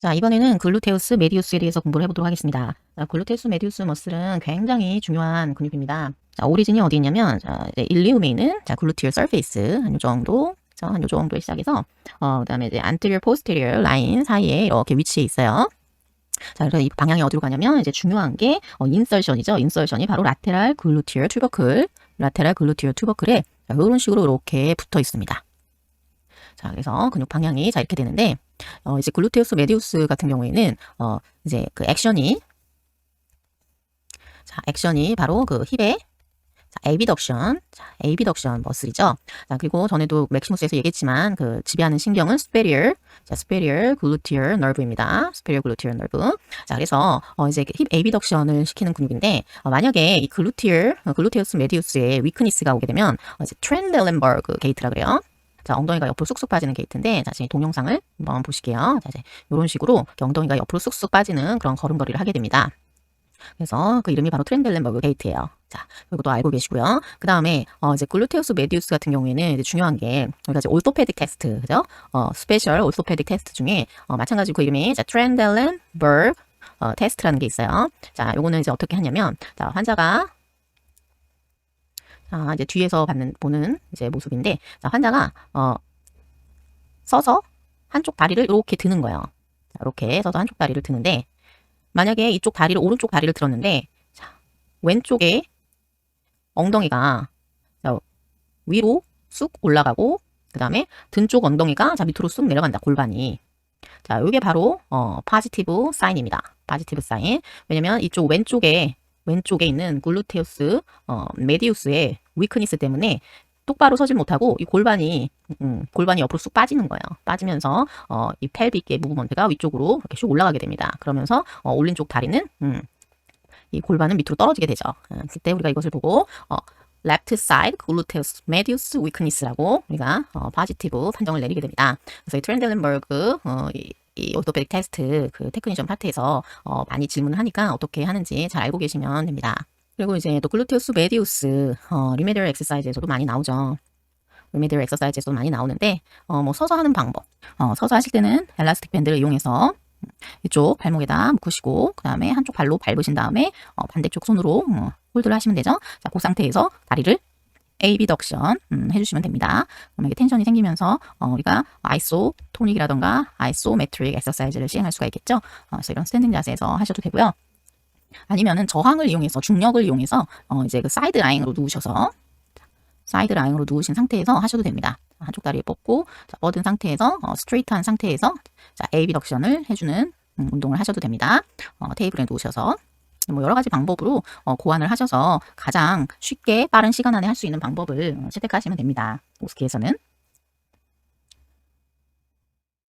자, 이번에는 글루테우스 메디우스에 대해서 공부를 해보도록 하겠습니다. 자, 글루테우스 메디우스 머슬은 굉장히 중요한 근육입니다. 자, 오리진이 어디 있냐면, 자, 이제 일리움에 있는, 자, 글루티얼 서페이스, 한 요 정도, 자, 한요 정도에 시작해서, 어, 그 다음에 이제 anterior posterior 라인 사이에 이렇게 위치해 있어요. 자, 그래서 이 방향이 어디로 가냐면, 이제 중요한 게, 어, 인설션이죠. 인설션이 바로 라테랄 글루티얼 튜버클, 라테랄 글루티얼 튜버클에, 자, 이런 식으로 이렇게 붙어 있습니다. 자, 그래서 근육 방향이 자, 이렇게 되는데, 어, 이제 글루테우스 메디우스 같은 경우에는, 어, 이제 그 액션이, 자, 액션이 바로 그 힙의, 자, 에비덕션, 자, 에비덕션 머슬이죠. 자, 그리고 전에도 맥시무스에서 얘기했지만, 그 지배하는 신경은 superior, 자, superior gluteal nerve입니다. superior gluteal nerve. 자, 그래서, 어, 이제 힙 에비덕션을 시키는 근육인데, 어, 만약에 이 글루티얼, 어, 글루테우스 메디우스에 위크니스가 오게 되면, 어, 이제 트렌델렌버그 게이트라 그래요. 자, 엉덩이가 옆으로 쑥쑥 빠지는 게이트인데, 자, 지금 동영상을 한번 보실게요. 자, 이제 이런 식으로 엉덩이가 옆으로 쑥쑥 빠지는 그런 걸음걸이를 하게 됩니다. 그래서 그 이름이 바로 트렌델렌버그 게이트예요. 자, 이것도 알고 계시고요. 그 다음에 어, 이제 글루테우스 메디우스 같은 경우에는 중요한 게 우리가 이제 올토페딕 테스트, 그죠? 어, 스페셜 올토페딕 테스트 중에 어, 마찬가지로 그 이름이 자, 트렌델렌버그 어, 테스트라는 게 있어요. 자, 요거는 이제 어떻게 하냐면, 자, 환자가 자, 이제 뒤에서 받는 보는 이제 모습인데, 자, 환자가 어, 서서 한쪽 다리를 이렇게 드는 거예요. 자, 이렇게 서서 한쪽 다리를 드는데, 만약에 이쪽 다리를 오른쪽 다리를 들었는데, 자, 왼쪽에 엉덩이가 자, 위로 쑥 올라가고, 그 다음에 등 쪽 엉덩이가 자 밑으로 쑥 내려간다 골반이. 자, 이게 바로 어, 파지티브 사인입니다. 파지티브 사인. 왜냐면 이쪽 왼쪽에 왼쪽에 있는 글루테우스 어, 메디우스의 위크니스 때문에 똑바로 서질 못하고 이 골반이 음, 골반이 옆으로 쑥 빠지는 거예요. 빠지면서 어, 이 펠빅의 무브먼트가 위쪽으로 이렇게 쭉 올라가게 됩니다. 그러면서 어, 올린 쪽 다리는 음, 이 골반은 밑으로 떨어지게 되죠. 어, 그때 우리가 이것을 보고 어, left side gluteus medius weakness라고 우리가 어, 포지티브 판정을 내리게 됩니다. 그래서 이 트렌델렌버그 어, 이, 이 오토페딕 테스트 그 테크니션 파트에서 어, 많이 질문을 하니까 어떻게 하는지 잘 알고 계시면 됩니다. 그리고 이제 또 글루테우스 메디우스 어, 리메디얼 엑서사이즈에서도 많이 나오죠. 리메디얼 엑서사이즈에서도 많이 나오는데 어, 뭐 서서 하는 방법. 어, 서서 하실 때는 엘라스틱 밴드를 이용해서 이쪽 발목에다 묶으시고 그 다음에 한쪽 발로 밟으신 다음에 어, 반대쪽 손으로 어, 홀드를 하시면 되죠. 자, 그 상태에서 다리를 에이비덕션 음, 해주시면 됩니다. 이게 텐션이 생기면서 어, 우리가 아이소 토닉이라던가 아이소메트릭 엑서사이즈를 시행할 수가 있겠죠. 어, 그래서 이런 스탠딩 자세에서 하셔도 되고요. 아니면은 저항을 이용해서 중력을 이용해서 어, 이제 그 사이드 라인으로 누우셔서 사이드 라인으로 누우신 상태에서 하셔도 됩니다. 한쪽 다리를 뻗고 자, 뻗은 상태에서 어, 스트레이트한 상태에서 자, 에이비덕션을 해주는 음, 운동을 하셔도 됩니다. 어, 테이블에 누우셔서 뭐 여러 가지 방법으로 어, 고안을 하셔서 가장 쉽게 빠른 시간 안에 할 수 있는 방법을 어, 채택하시면 됩니다. 오스키에서는